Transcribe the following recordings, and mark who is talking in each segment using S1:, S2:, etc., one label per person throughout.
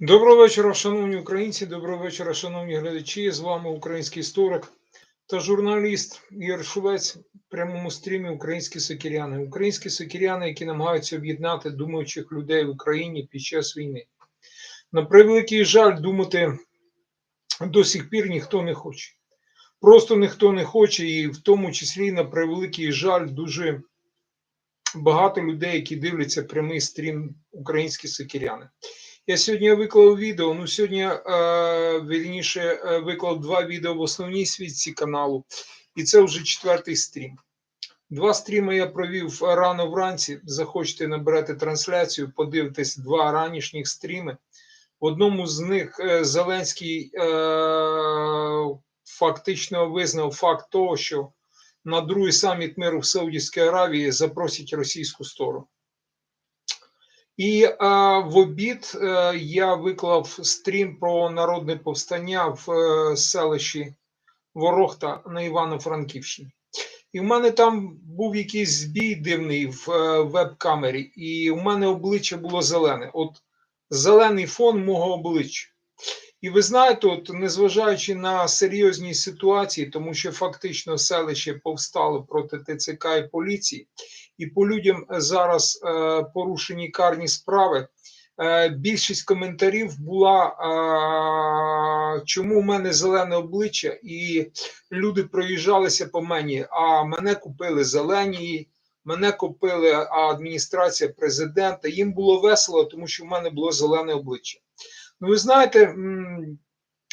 S1: Доброго вечора, шановні українці. Доброго вечора, шановні глядачі. З вами український історик та журналіст Ігор Шувець в прямому стрімі Українські сокіряни. Українські сокіряни, які намагаються об'єднати думаючих людей в Україні під час війни. На превеликий жаль, думати до сих пір ніхто не хоче. Просто ніхто не хоче, і в тому числі на превеликий жаль, дуже багато людей, які дивляться прямий стрім Українські сокіряни. Я сьогодні виклав відео. Ну, сьогодні е, вірніше е, виклав два відео в основній світці каналу, і це вже четвертий стрім. Два стріми я провів рано вранці. Захочете наберете трансляцію, подивитесь два ранішніх стріми. В одному з них е, Зеленський е, фактично визнав факт того, що на другий саміт миру в Саудівській Аравії запросять російську сторону. І е, в обід е, я виклав стрім про народне повстання в е, селищі Ворохта на Івано-Франківщині. І в мене там був якийсь збій дивний в е, веб-камері, і в мене обличчя було зелене. От зелений фон мого обличчя. І ви знаєте, от, незважаючи на серйозні ситуації, тому що фактично селище повстало проти ТЦК і поліції, і по людям зараз е, порушені карні справи. Е, більшість коментарів була, е, чому в мене зелене обличчя, і люди проїжджалися по мені, а мене купили зелені, мене купили адміністрація президента. Їм було весело, тому що в мене було зелене обличчя. Ну, ви знаєте,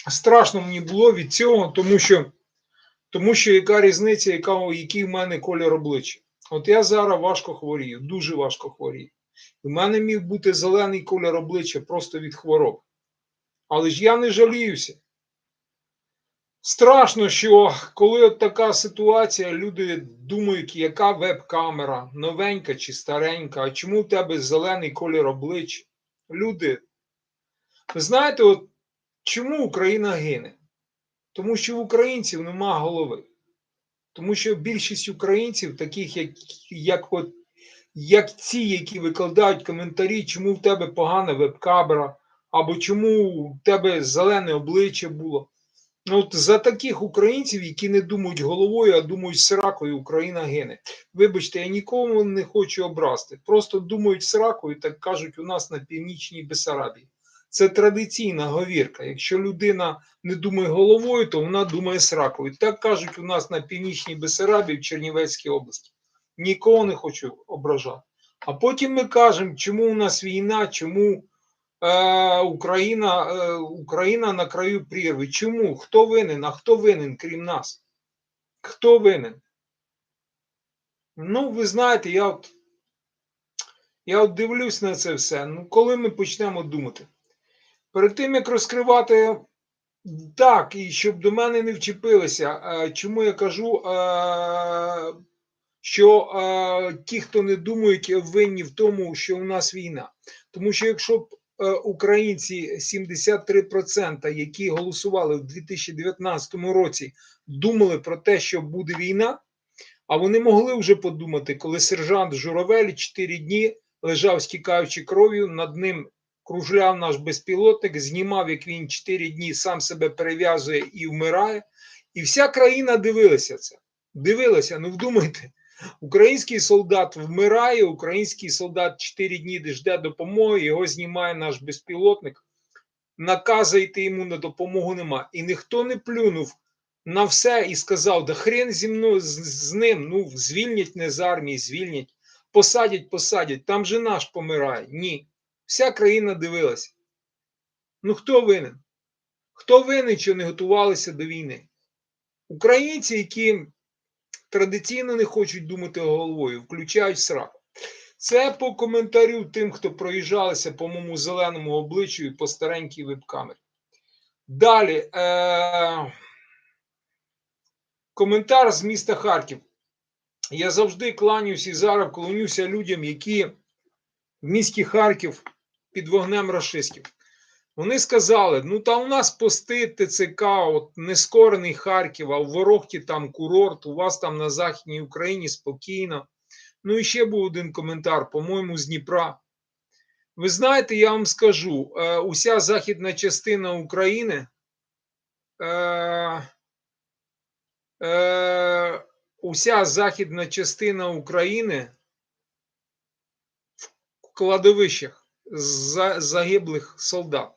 S1: страшно мені було від цього, тому що, тому що яка різниця, яка, який в мене колір обличчя. От я зараз важко хворію, дуже важко хворію. У мене міг бути зелений колір обличчя просто від хвороб. Але ж я не жаліюся. Страшно, що коли от така ситуація, люди думають, яка веб-камера, новенька чи старенька, а чому в тебе зелений колір обличчя? Люди, ви знаєте, от чому Україна гине? Тому що в українців нема голови. Тому що більшість українців, таких як як, от, як ці, які викладають коментарі, чому в тебе погана веб-камера, або чому в тебе зелене обличчя було. Ну, От за таких українців, які не думають головою, а думають сракою, Україна гине. Вибачте, я нікому не хочу обрасти. Просто думають сракою, так кажуть у нас на північній Бесарабії. Це традиційна говірка. Якщо людина не думає головою, то вона думає сракою. Так кажуть у нас на північній Бесарабії в Чернівецькій області. Нікого не хочу ображати. А потім ми кажемо, чому у нас війна, чому е, Україна е, Україна на краю прірви. Чому? Хто винен? А хто винен, крім нас? Хто винен? Ну, ви знаєте, я от, я от дивлюсь на це все. Ну, коли ми почнемо думати? Перед тим як розкривати так, і щоб до мене не вчепилися, е, чому я кажу, е, що е, ті, хто не думають, винні в тому, що у нас війна. Тому що якщо б українці 73%, які голосували в 2019 році, думали про те, що буде війна, а вони могли вже подумати, коли сержант Журавель 4 дні лежав, стікаючи кров'ю, над ним кружляв наш безпілотник, знімав, як він 4 дні сам себе перев'язує і вмирає. І вся країна дивилася це. Дивилася, ну вдумайте, український солдат вмирає, український солдат 4 дні жде допомоги, його знімає наш безпілотник. Наказа йти йому на допомогу нема. І ніхто не плюнув на все і сказав: да хрен зі мною з, з ним, ну звільнять не з армії, звільнять, посадять, посадять. Там же наш помирає. Ні. Вся країна дивилася. Ну хто винен? Хто винен, що не готувалися до війни? Українці, які традиційно не хочуть думати головою, включають сраку. Це по коментарю тим, хто проїжджалися по моєму зеленому обличчю і по старенькій веб-камері. Далі е- коментар з міста Харків. Я завжди кланяюся і зараз клонюся людям, які в місті Харків під вогнем рашистів. Вони сказали: ну та у нас пости ТЦК, от нескорений Харків, а в Ворохті там курорт, у вас там на Західній Україні спокійно. Ну і ще був один коментар, по-моєму, з Дніпра. Ви знаєте, я вам скажу, е, уся західна частина України, е, е, уся західна частина України в кладовищах загиблих солдат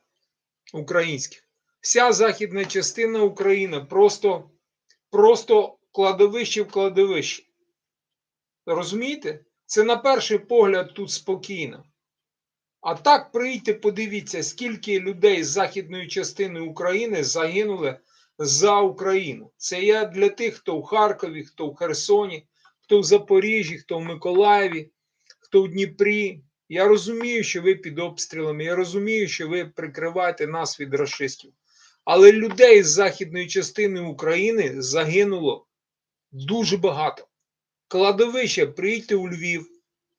S1: українських. Вся західна частина України просто, просто кладовище в кладовищі. Розумієте? Це на перший погляд тут спокійно. А так прийти, подивіться, скільки людей з західної частини України загинули за Україну. Це я для тих, хто в Харкові, хто в Херсоні, хто в Запоріжжі, хто в Миколаєві, хто в Дніпрі. Я розумію, що ви під обстрілами, я розумію, що ви прикриваєте нас від расистів. Але людей з західної частини України загинуло дуже багато. Кладовище, приїдьте у Львів,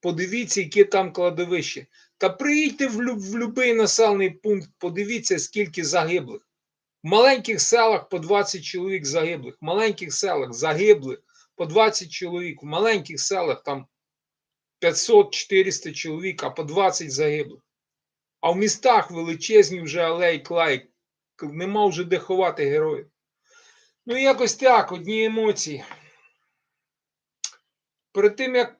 S1: подивіться, яке там кладовище. Та приїдьте в, будь-який населений пункт, подивіться, скільки загиблих. В маленьких селах по 20 чоловік загиблих, в маленьких селах загиблих по 20 чоловік, в маленьких селах там 500-400 чоловік, а по 20 загиблих. А в містах величезні вже алеї клаї, к- нема вже де ховати героїв. Ну, якось так, одні емоції. Перед тим, як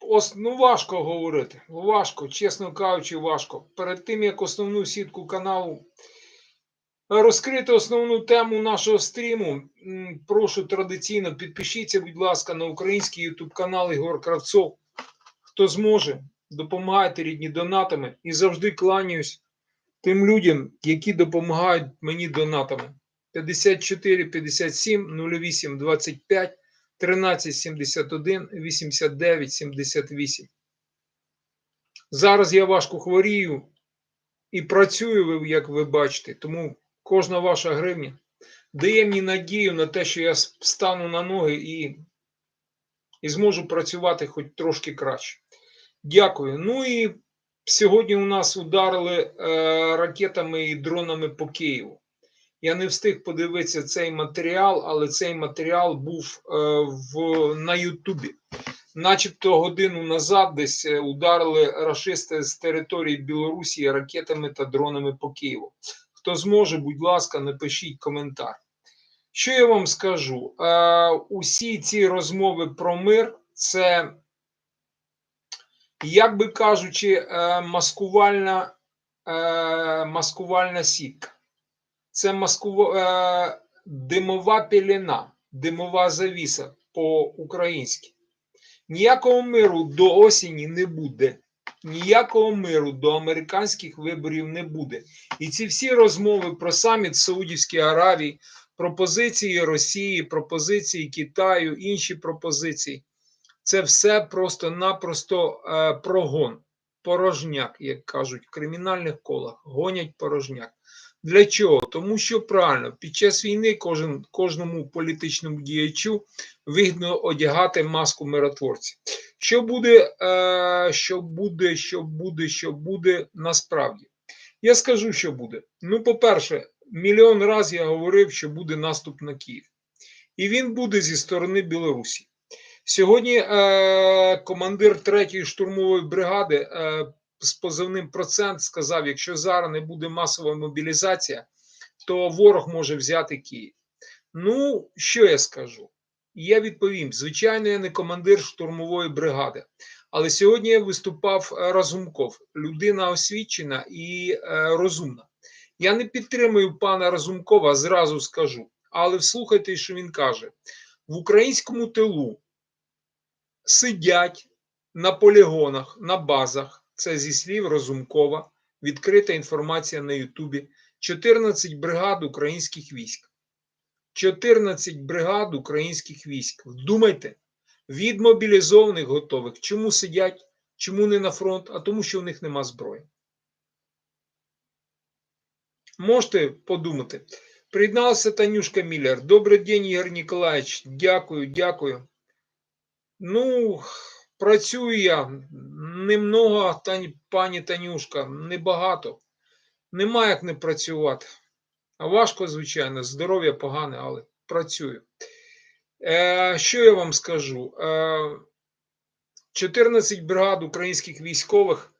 S1: ос... ну, важко говорити, важко, чесно кажучи, важко. Перед тим, як основну сітку каналу розкрити основну тему нашого стріму, прошу традиційно підпишіться, будь ласка, на український YouTube канал Ігор Кравцов. Хто зможе, допомагайте рідні донатами і завжди кланяюсь тим людям, які допомагають мені донатами. 54 57 08 25 13 71 89 78. Зараз я важко хворію і працюю, як ви бачите, тому кожна ваша гривня дає мені надію на те, що я стану на ноги і, і зможу працювати хоч трошки краще. Дякую. Ну і сьогодні у нас ударили е, ракетами і дронами по Києву. Я не встиг подивитися цей матеріал, але цей матеріал був е, в, на Ютубі. Начебто годину назад десь е, ударили рашисти з території Білорусі ракетами та дронами по Києву. Хто зможе, будь ласка, напишіть коментар. Що я вам скажу? Е, усі ці розмови про мир це, як би кажучи, е, маскувальна, е, маскувальна сітка. Це маскува, е, димова пелена, димова завіса по-українськи. Ніякого миру до осені не буде. Ніякого миру до американських виборів не буде. І ці всі розмови про саміт Саудівської Аравії, пропозиції Росії, пропозиції Китаю, інші пропозиції це все просто-напросто е, прогон, порожняк, як кажуть, в кримінальних колах гонять порожняк. Для чого? Тому що правильно, під час війни кожен, кожному політичному діячу вигідно одягати маску миротворця. Що буде, е, що буде, що буде, що буде насправді? Я скажу, що буде. Ну, по-перше, мільйон разів я говорив, що буде наступ на Київ. І він буде зі сторони Білорусі. Сьогодні е, командир 3-ї штурмової бригади е, з позивним процент сказав: якщо зараз не буде масова мобілізація, то ворог може взяти Київ. Ну, що я скажу? Я відповім: звичайно, я не командир штурмової бригади. Але сьогодні виступав е, Разумков, людина освічена і е, розумна. Я не підтримую пана Разумкова, зразу скажу. Але вслухайте, що він каже: в українському тилу сидять на полігонах, на базах. Це зі слів Розумкова, відкрита інформація на Ютубі. 14 бригад українських військ. 14 бригад українських військ. Вдумайте, від мобілізованих готових. Чому сидять? Чому не на фронт? А тому, що в них нема зброї. Можете подумати. Приєдналася Танюшка Міллер. Добрий день, Ігор Ніколаєвич. Дякую, дякую. Ну, працюю я немного, пані Танюшка, небагато. Нема як не працювати. Важко, звичайно, здоров'я погане, але працюю. Е, що я вам скажу? Е, 14 бригад українських військових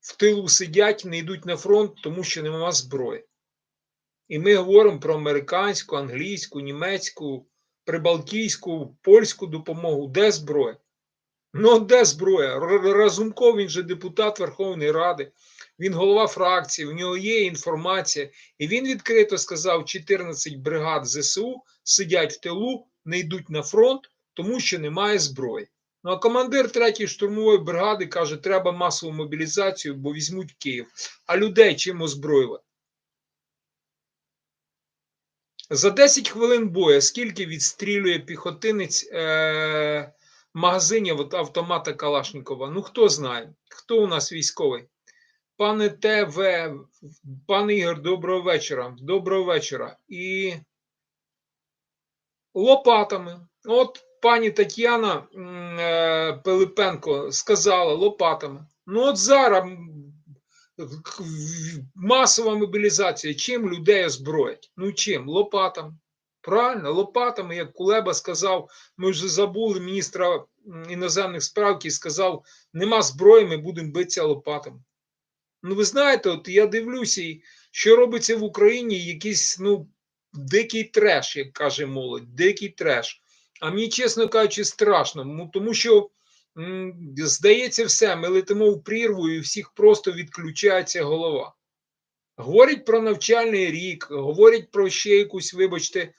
S1: в тилу сидять, не йдуть на фронт, тому що нема зброї. І ми говоримо про американську, англійську, німецьку, прибалтійську, польську допомогу. Де зброя? Ну, де зброя? Разумков, він же депутат Верховної Ради, він голова фракції, в нього є інформація. І він відкрито сказав: 14 бригад ЗСУ сидять в тилу, не йдуть на фронт, тому що немає зброї. Ну а командир 3-ї штурмової бригади каже, треба масову мобілізацію, бо візьмуть Київ. А людей чим озброювати? За 10 хвилин бою скільки відстрілює піхотинець е- магазинів автомата Калашникова? Ну хто знає? Хто у нас військовий? Пане ТВ, пане Ігор, доброго вечора. Доброго вечора. І лопатами. От пані Тетяна е, Пилипенко сказала лопатами. Ну от зараз масова мобілізація. Чим людей озброять? Ну чим? Лопатами. Правильно, лопатами, як Кулеба сказав, ми вже забули міністра іноземних справ, який сказав, нема зброї, ми будемо битися лопатами. Ну, ви знаєте, от я дивлюся, що робиться в Україні, якийсь ну, дикий треш, як каже молодь, дикий треш. А мені, чесно кажучи, страшно, тому що здається все, ми летимо в прірву і всіх просто відключається голова. Говорять про навчальний рік, говорять про ще якусь, вибачте,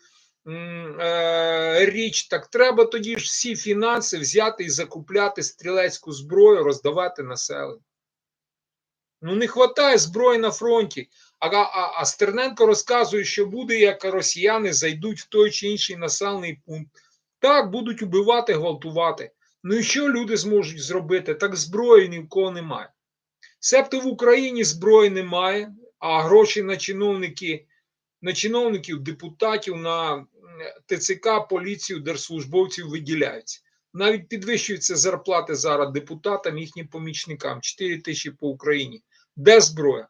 S1: річ. Так треба тоді ж всі фінанси взяти і закупляти стрілецьку зброю, роздавати населенню. Ну не вистачає зброї на фронті. А, а, а Стерненко розказує, що буде, як росіяни зайдуть в той чи інший населений пункт. Так, будуть убивати, гвалтувати. Ну і що люди зможуть зробити? Так зброї ні в кого немає. Себто в Україні зброї немає, а гроші на чиновники, на чиновників, депутатів, на ТЦК, поліцію, держслужбовців виділяються. Навіть підвищуються зарплати зараз депутатам, їхнім помічникам 4 тисячі по Україні. Де зброя?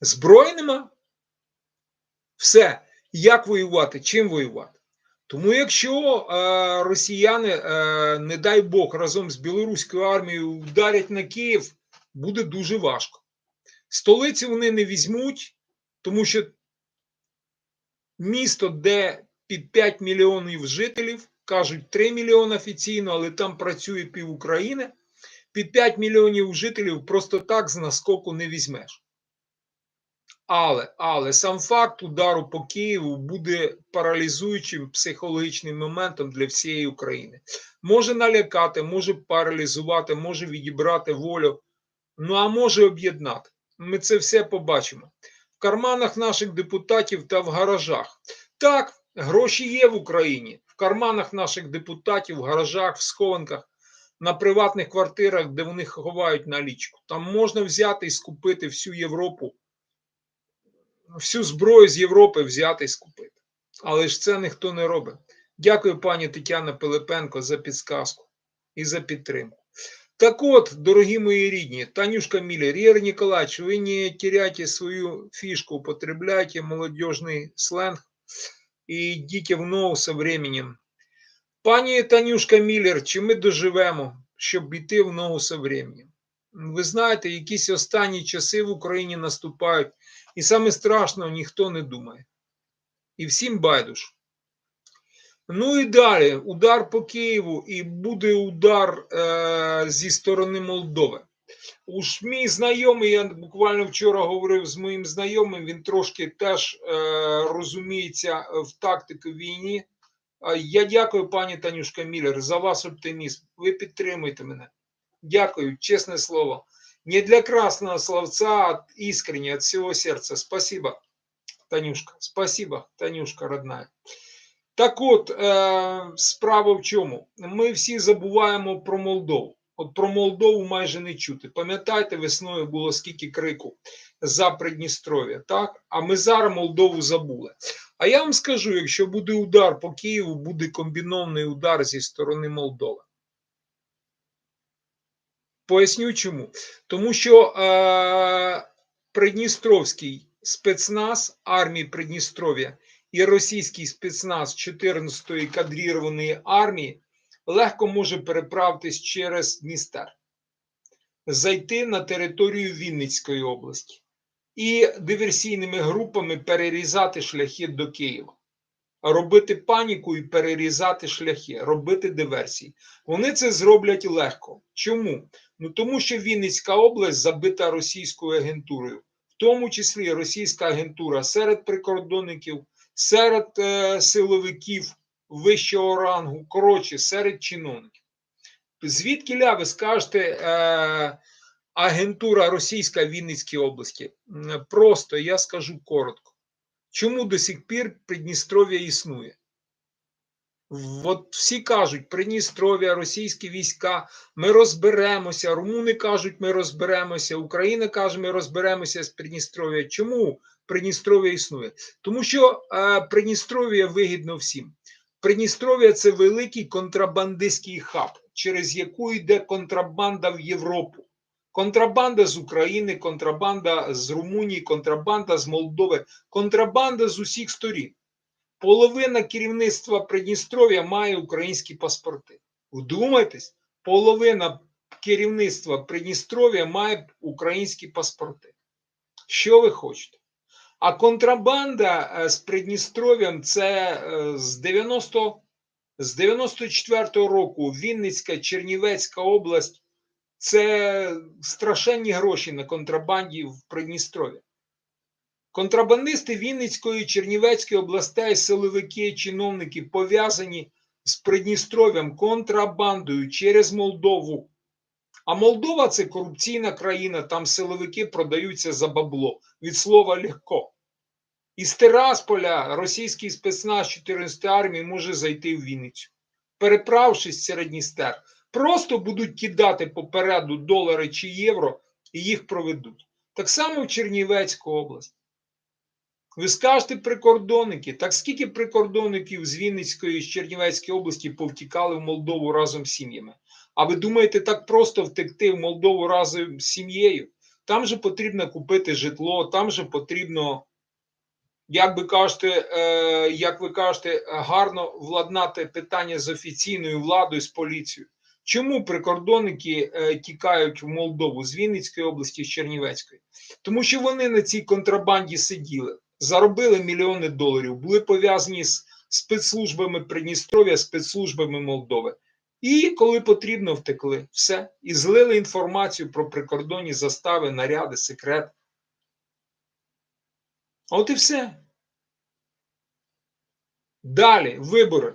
S1: Зброї нема. Все. Як воювати? Чим воювати? Тому якщо е, росіяни, е, не дай Бог, разом з білоруською армією вдарять на Київ, буде дуже важко. Столиці вони не візьмуть, тому що місто, де під 5 мільйонів жителів, кажуть 3 мільйони офіційно, але там працює пів України, під 5 мільйонів жителів просто так з наскоку не візьмеш. Але, але сам факт удару по Києву буде паралізуючим психологічним моментом для всієї України. Може налякати, може паралізувати, може відібрати волю, ну а може об'єднати. Ми це все побачимо. Карманах наших депутатів та в гаражах. Так, гроші є в Україні. В карманах наших депутатів, в гаражах, в схованках, на приватних квартирах, де вони ховають налічку. Там можна взяти і скупити всю Європу всю зброю з Європи взяти і скупити. Але ж це ніхто не робить. Дякую, пані Тетяна Пилипенко, за підсказку і за підтримку. Так от, дорогі мої рідні, Танюшка Міллер, Ігор Ніколаевич, ви не теряйте свою фишку, употребляйте молодежный сленг і йдіть в ногу со временем. Пані Танюшка Міллер, чи ми доживемо, щоб йти в ногу со временем? Ви знаєте, якісь останні часи в Україні наступають, і саме страшного ніхто не думає. І всім байдуж. Ну і далі удар по Києву, і буде удар е, зі сторони Молдови. Уж мій знайомий, я буквально вчора говорив з моїм знайомим, він трошки теж е, розуміється в тактиці війні. Я дякую, пані Танюшка Міллер, за ваш оптимізм. Ви підтримуєте мене. Дякую, чесне слово. Не для красного словца, а искренне, от всего сердца. Спасибо, Танюшка. Спасибо, Танюшка, родная. Так от, е, справа в чому? Ми всі забуваємо про Молдову. От про Молдову майже не чути. Пам'ятаєте, весною було скільки крику за Придністров'я, так? А ми зараз Молдову забули. А я вам скажу, якщо буде удар по Києву, буде комбінований удар зі сторони Молдови. Поясню чому. Тому що е, Придністровський спецназ армії Придністров'я і російський спецназ 14-ї кадрірованої армії легко може переправитись через Дністер. зайти на територію Вінницької області і диверсійними групами перерізати шляхи до Києва, робити паніку і перерізати шляхи, робити диверсії. Вони це зроблять легко. Чому? Ну тому що Вінницька область забита російською агентурою, в тому числі російська агентура серед прикордонників, серед е, силовиків вищого рангу, коротше, серед чиновників. Звідки ля ви скажете е, агентура російська в Вінницькій області? Просто я скажу коротко. Чому до сих пір Придністров'я існує? От всі кажуть, Придністров'я, російські війська, ми розберемося. Румуни кажуть, ми розберемося. Україна каже, ми розберемося з Придністров'я. Чому Придністров'я існує? Тому що е, Придністров'я вигідно всім. Придністров'я це великий контрабандистський хаб, через яку йде контрабанда в Європу. Контрабанда з України, контрабанда з Румунії, контрабанда з Молдови, контрабанда з усіх сторін. Половина керівництва Придністров'я має українські паспорти. Вдумайтесь, половина керівництва Придністров'я має українські паспорти. Що ви хочете? А контрабанда е, з Придністров'ям це е, з 90 з 94-го року Вінницька, Чернівецька область це страшенні гроші на контрабанді в Придністров'я. Контрабандисти Вінницької, Чернівецької областей, силовики, чиновники пов'язані з Придністров'ям контрабандою через Молдову. А Молдова це корупційна країна, там силовики продаються за бабло від слова легко. Із Тирасполя російський спецназ 14 армії може зайти в Вінницю, переправшись серед Дністер. Просто будуть кидати попереду долари чи євро і їх проведуть. Так само в Чернівецьку область. Ви скажете прикордонники, так скільки прикордонників з Вінницької з Чернівецької області повтікали в Молдову разом з сім'ями? А ви думаєте, так просто втекти в Молдову разом з сім'єю? Там же потрібно купити житло, там же потрібно, як ви кажете, е, як ви кажете, гарно владнати питання з офіційною владою, з поліцією. Чому прикордонники е, тікають в Молдову з Вінницької області, з Чернівецької? Тому що вони на цій контрабанді сиділи, заробили мільйони доларів, були пов'язані з спецслужбами Придністров'я, спецслужбами Молдови. І коли потрібно, втекли. Все. І злили інформацію про прикордонні застави, наряди, секрет. От і все. Далі вибори.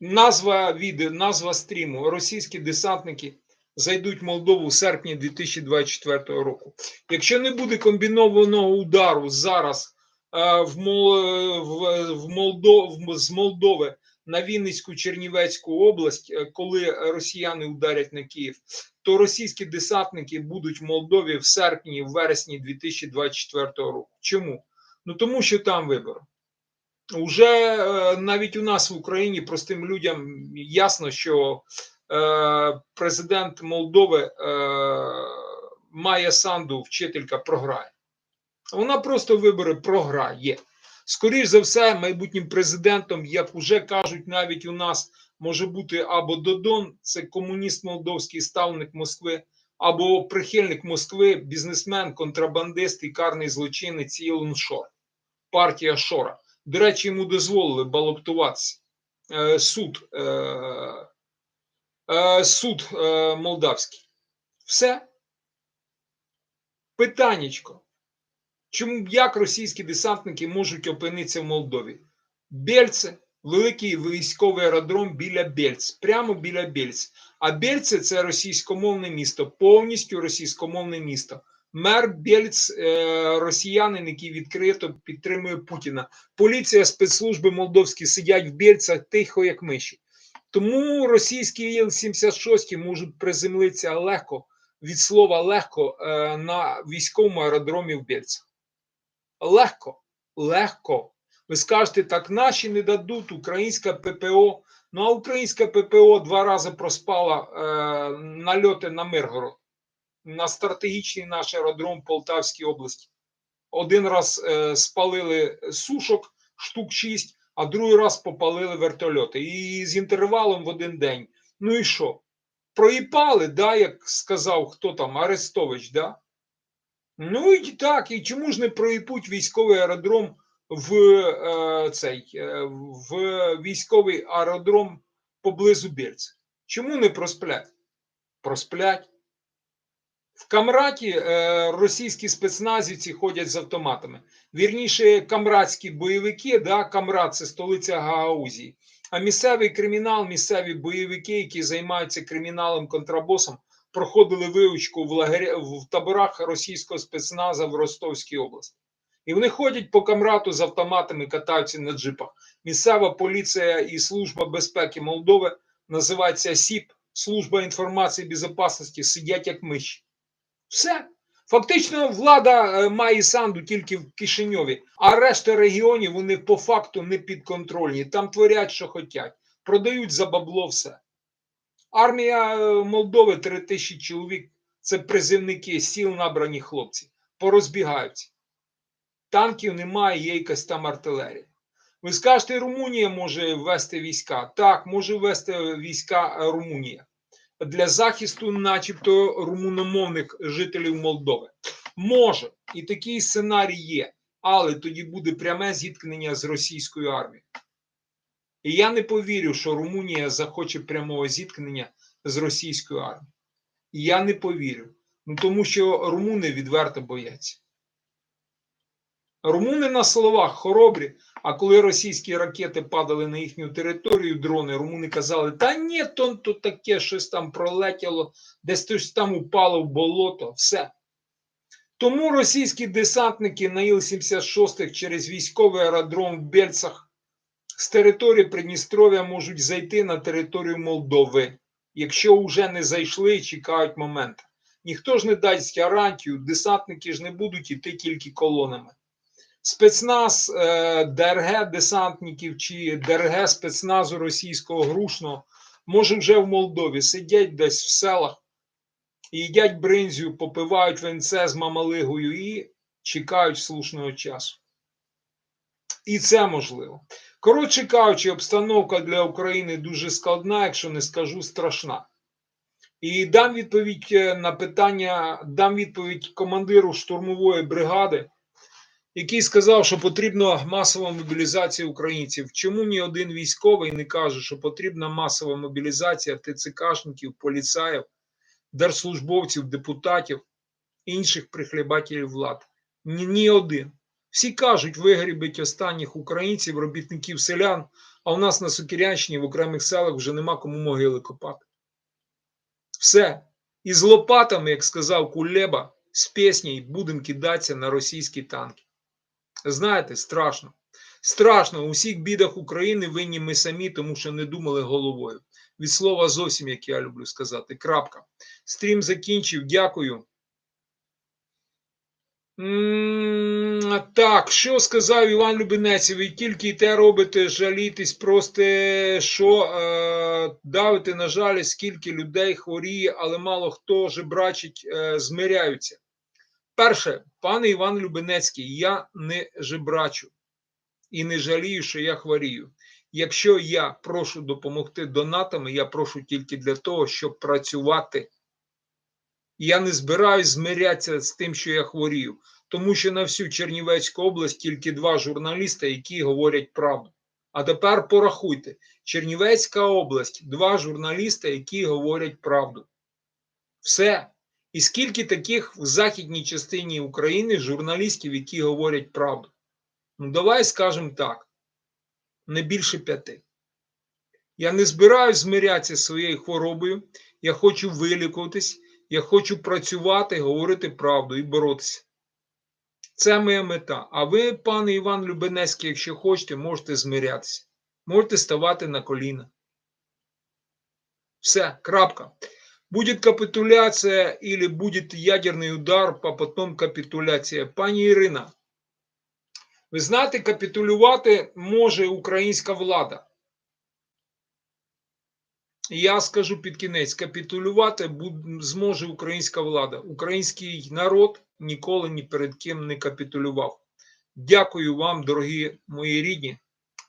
S1: Назва відео, назва стріму. Російські десантники зайдуть в Молдову в серпні 2024 року. Якщо не буде комбінованого удару зараз е, в, Мол, в, в Молдов, з Молдови на Вінницьку Чернівецьку область, е, коли росіяни ударять на Київ, то російські десантники будуть в Молдові в серпні, в вересні 2024 року. Чому? Ну тому що там вибори. Уже е, навіть у нас в Україні простим людям ясно, що президент Молдови е, Майя Санду, вчителька, програє. Вона просто вибори програє. Скоріше за все, майбутнім президентом, як вже кажуть, навіть у нас може бути або Додон, це комуніст молдовський ставник Москви, або прихильник Москви, бізнесмен, контрабандист і карний злочинець Ілон Шор, партія Шора. До речі, йому дозволили балотуватися. Е, суд, е, е, суд е, молдавський. Все. Питаннячко. Чому як російські десантники можуть опинитися в Молдові? Бельце, великий військовий аеродром біля Бельц, прямо біля Бельц. А Бельце це російськомовне місто, повністю російськомовне місто. Мер Бельц, е, росіянин, який відкрито підтримує Путіна. Поліція, спецслужби молдовські сидять в Бельцях тихо, як миші. Тому російські Іл-76 можуть приземлитися легко, від слова легко, е, на військовому аеродромі в Бельцях. Легко, легко. Ви скажете, так наші не дадуть, українська ППО. Ну а українська ППО два рази проспала е, нальоти на Миргород, на стратегічний наш аеродром Полтавській області. Один раз е, спалили сушок штук 6, а другий раз попалили вертольоти. І з інтервалом в один день. Ну і що? проїпали, да, як сказав хто там, Арестович, да? Ну і так, і чому ж не проїпуть військовий аеродром в е, цей е, в військовий аеродром поблизу Бєльця? Чому не просплять? Просплять. В Камраті е, російські спецназівці ходять з автоматами. Вірніше, камрадські бойовики, да, Камрад це столиця Гагаузії. А місцевий кримінал, місцеві бойовики, які займаються криміналом контрабосом, проходили вивчку в, лагері, в таборах російського спецназа в Ростовській області. І вони ходять по камрату з автоматами, катаються на джипах. Місцева поліція і служба безпеки Молдови називається СІП, служба інформації і безпечності, сидять як миші. Все. Фактично, влада е, має санду тільки в Кишиньові, а решта регіонів вони по факту не підконтрольні. Там творять, що хочуть, продають за бабло все. Армія е, Молдови 3 тисячі чоловік це призивники, сіл набрані хлопці, порозбігаються. Танків немає, є якась там артилерія. Ви скажете, Румунія може ввести війська. Так, може ввести війська е, Румунія для захисту, начебто, румуномовних жителів Молдови. Може, і такий сценарій є, але тоді буде пряме зіткнення з російською армією. І я не повірю, що Румунія захоче прямого зіткнення з російською армією. Я не повірю. Ну тому що румуни відверто бояться. Румуни на словах хоробрі, а коли російські ракети падали на їхню територію, дрони, румуни казали: та ні, то, таке щось там пролетіло, десь щось там упало в болото, все. Тому російські десантники на Іл-76 через військовий аеродром в Бельцах з території Придністров'я можуть зайти на територію Молдови, якщо вже не зайшли і чекають момент. Ніхто ж не дасть гарантію, десантники ж не будуть іти тільки колонами. Спецназ е, ДРГ десантників чи ДРГ спецназу російського грушного може вже в Молдові сидять десь в селах, їдять бринзю, попивають венце з мамалигою і чекають слушного часу. І це можливо. Коротше кажучи, обстановка для України дуже складна, якщо не скажу страшна. І дам відповідь е, на питання, дам відповідь командиру штурмової бригади, який сказав, що потрібна масова мобілізація українців. Чому ні один військовий не каже, що потрібна масова мобілізація ТЦКшників, поліцаїв, держслужбовців, депутатів, інших прихлібателів влади? Ні, ні один. Всі кажуть, вигрібить останніх українців, робітників селян, а у нас на Сокирянщині в окремих селах вже нема кому могили копати. Все. І з лопатами, як сказав Кулеба, з піснею будемо кидатися на російські танки. Знаєте, страшно. Страшно. У всіх бідах України винні ми самі, тому що не думали головою. Від слова зовсім, як я люблю сказати. Крапка. Стрім закінчив. Дякую. Так, що сказав Іван Любенець? Ви тільки те робите, жалітись, просто що е, давите на жаль, скільки людей хворіє, але мало хто жебрачить, е, змиряються. Перше, пане Іван Любенецький, я не жебрачу і не жалію, що я хворію. Якщо я прошу допомогти донатами, я прошу тільки для того, щоб працювати. Я не збираюсь змирятися з тим, що я хворію, тому що на всю Чернівецьку область тільки два журналіста, які говорять правду. А тепер порахуйте: Чернівецька область, два журналіста, які говорять правду. Все. І скільки таких в західній частині України журналістів, які говорять правду? Ну, давай скажемо так: не більше п'яти. Я не збираюсь змирятися своєю хворобою. Я хочу вилікуватись, я хочу працювати, говорити правду і боротися. Це моя мета. А ви, пане Іван Любенецький, якщо хочете, можете змирятися. Можете ставати на коліна. Все, крапка. Будет капитуляция или будет ядерный удар, а потом капитуляція. Пані Ірина, ви знаєте, капітулювати може українська влада. Я скажу під кінець: капітулювати зможе українська влада. Український народ ніколи ні перед ким не капітулював. Дякую вам, дорогі мої рідні.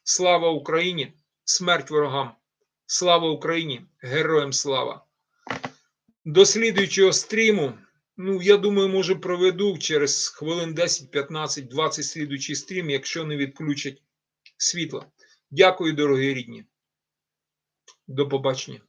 S1: Слава Україні! Смерть ворогам! Слава Україні! Героям слава! До слідуючого стріму. Ну, я думаю, може проведу через хвилин 10, 15, 20 слідуючий стрім, якщо не відключать світло. Дякую, дорогі рідні. До побачення.